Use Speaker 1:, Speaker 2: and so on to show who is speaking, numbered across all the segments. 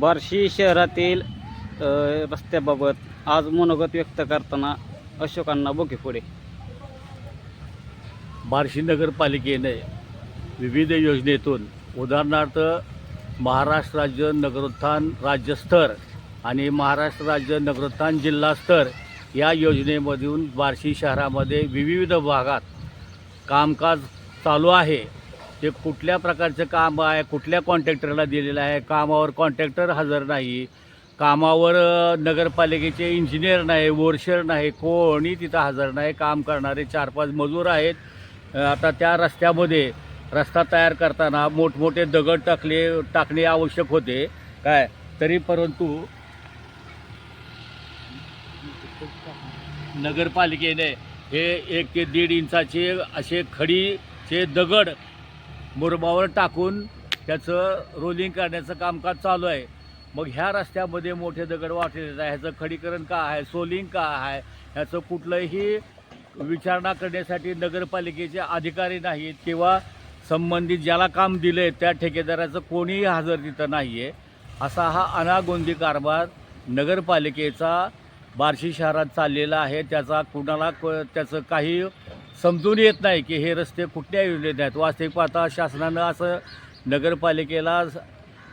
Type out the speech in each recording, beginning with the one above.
Speaker 1: बार्शी शहरातील रस्त्याबाबत आज मनोगत व्यक्त करताना अशोकांना बोके पुढे.
Speaker 2: बार्शी नगरपालिकेने विविध योजनेतून उदाहरणार्थ महाराष्ट्र राज्य नगरोत्थान राज्यस्तर आणि महाराष्ट्र राज्य नगरोत्थान जिल्हास्तर या योजनेमधून बार्शी शहरामध्ये विविध भागात कामकाज चालू आहे. ते कुठल्या प्रकारचं काम आहे कुठल्या कॉन्ट्रॅक्टरला दिलेलं आहे कामावर कॉन्ट्रॅक्टर हजर नाही कामावर नगरपालिकेचे इंजिनियर नाही वोरशर नाही कोणी तिथं हजर नाही काम करणारे चार पाच मजूर आहेत. आता त्या रस्त्यामध्ये रस्ता तयार करताना मोठमोठे दगड टाकले टाकणे आवश्यक होते. काय? तरी परंतु नगरपालिकेने हे एक ते दीड इंचाचे असे खडीचे दगड मुरबावर टाकून त्याचं रोलिंग करण्याचं कामकाज चालू आहे. मग ह्या रस्त्यामध्ये मोठे दगड वाटलेले आहे ह्याचं खडीकरण का आहे सोलिंग का आहे ह्याचं कुठलंही विचारणा करण्यासाठी नगरपालिकेचे अधिकारी नाहीत किंवा संबंधित ज्याला काम दिलं आहे त्या ठेकेदाराचं कोणीही हजर तिथं नाही आहे असा हा अनागोंदी कारभार नगरपालिकेचा बार्शी शहरात चाललेला आहे. त्याचा कुणाला क- त्याचं काही समजून येत नाही की हे रस्ते कुठल्या योजनेत आहेत. वास्तविक पाहता शासनानं असं नगरपालिकेला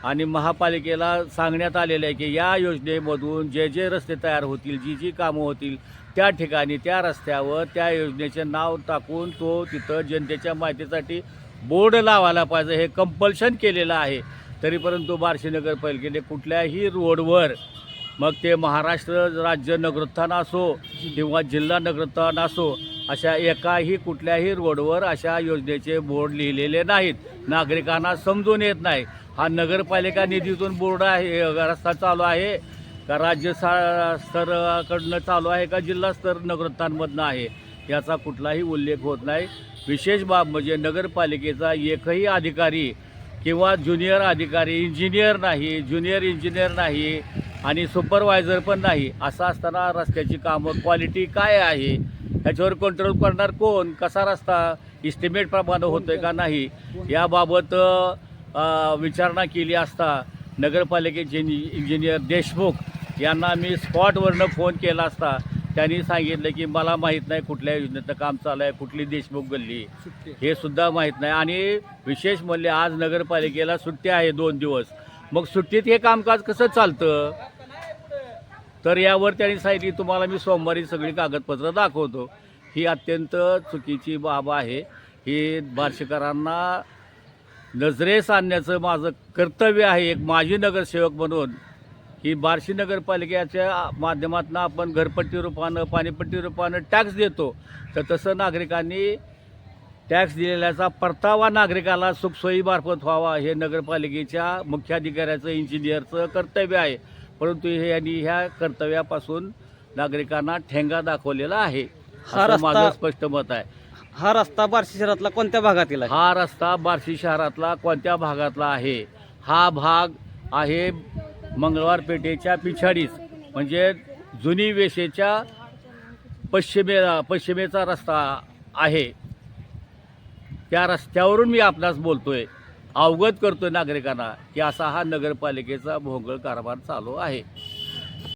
Speaker 2: आणि महापालिकेला सांगण्यात आलेलं आहे की या योजनेमधून जे जे रस्ते तयार होतील जी जी कामं होतील त्या ठिकाणी त्या रस्त्यावर त्या योजनेचे नाव टाकून तो तिथं जनतेच्या माहितीसाठी बोर्ड लावायला पाहिजे. हे कंपल्शन केलेलं आहे. तरी परंतु बार्शी नगरपालिकेने कुठल्याही रोडवर मग ते महाराष्ट्र राज्य नगरोत्थान असो किंवा जिल्हा नगरोत्थान असो अशा एकाही कुठल्याही रोडवर अशा योजनेचे बोर्ड लिहिलेले नाहीत. नागरिकांना समजून येत नाही. हा नगरपालिका निधीतून बोर्ड आहे रस्ता चालू आहे. का राज्य सा स्तराकडनं चालू आहे का जिल्हा स्तर नगरोत्थानमधनं आहे याचा कुठलाही उल्लेख होत नाही. विशेष बाब म्हणजे नगरपालिकेचा एकही अधिकारी किंवा ज्युनियर अधिकारी इंजिनियर नाही ज्युनियर इंजिनियर नाही आणि सुपरवायझर पण नाही असं असताना रस्त्याची कामं क्वालिटी काय आहे? ह्याच्यावर कंट्रोल करणार कोण? कसा रस्ता? इस्टिमेटप्रमाणे होतो आहे का नाही? याबाबत विचारणा केली असता नगरपालिकेचे इंजि- इंजिनियर देशमुख यांना मी स्पॉटवरनं फोन केला असता. त्यांनी सांगितलं की मला माहीत नाही कुठल्या योजनेचं काम चालू आहे कुठली देशमुख गल्ली. हे सुद्धा माहीत नाही. आणि विशेष म्हणले आज नगरपालिकेला सुट्टी आहे दोन दिवस. मग सुट्टीत हे कामकाज कसं चालतं? तर यावर त्यांनी सांगितली तुम्हाला मी सोमवारी सगळी कागदपत्रं दाखवतो. ही अत्यंत चुकीची बाब आहे. ही बार्शीकरांना नजरेस आणण्याचं माझं कर्तव्य आहे. एक माजी नगरसेवक म्हणून ही बार्शी नगरपालिकेच्या माध्यमातून आपण घरपट्टी रूपानं पाणीपट्टी रूपानं टॅक्स देतो. तर तसं नागरिकांनी टॅक्स दिलेल्याचा परतावा नागरिकाला सुखसोयीमार्फत व्हावा हे नगरपालिकेच्या मुख्याधिकाऱ्याचं इंजिनियरचं कर्तव्य आहे. परंतु हे यांनी ह्या कर्तव्यापासून नागरिकांना ठेंगा दाखवलेला आहे.
Speaker 1: हा
Speaker 2: असं
Speaker 1: रस्ता-
Speaker 2: माझं स्पष्ट मत आहे.
Speaker 1: हा रस्ता बार्शी शहरातला कोणत्या भागातील आहे?
Speaker 2: हा रस्ता बार्शी शहरातला कोणत्या भागातला आहे? हा भाग आहे मंगळवार पेठेच्या पिछाडीस म्हणजे जुनी वेशेच्या पश्चिमे पश्चिमेचा रस्ता आहे. त्या रस्त्यावरून मी आपणास बोलतोय. अवगत करतो नागरिकांना की असा हा नगरपालिकेचा भोंगळ कारभार चालू आहे.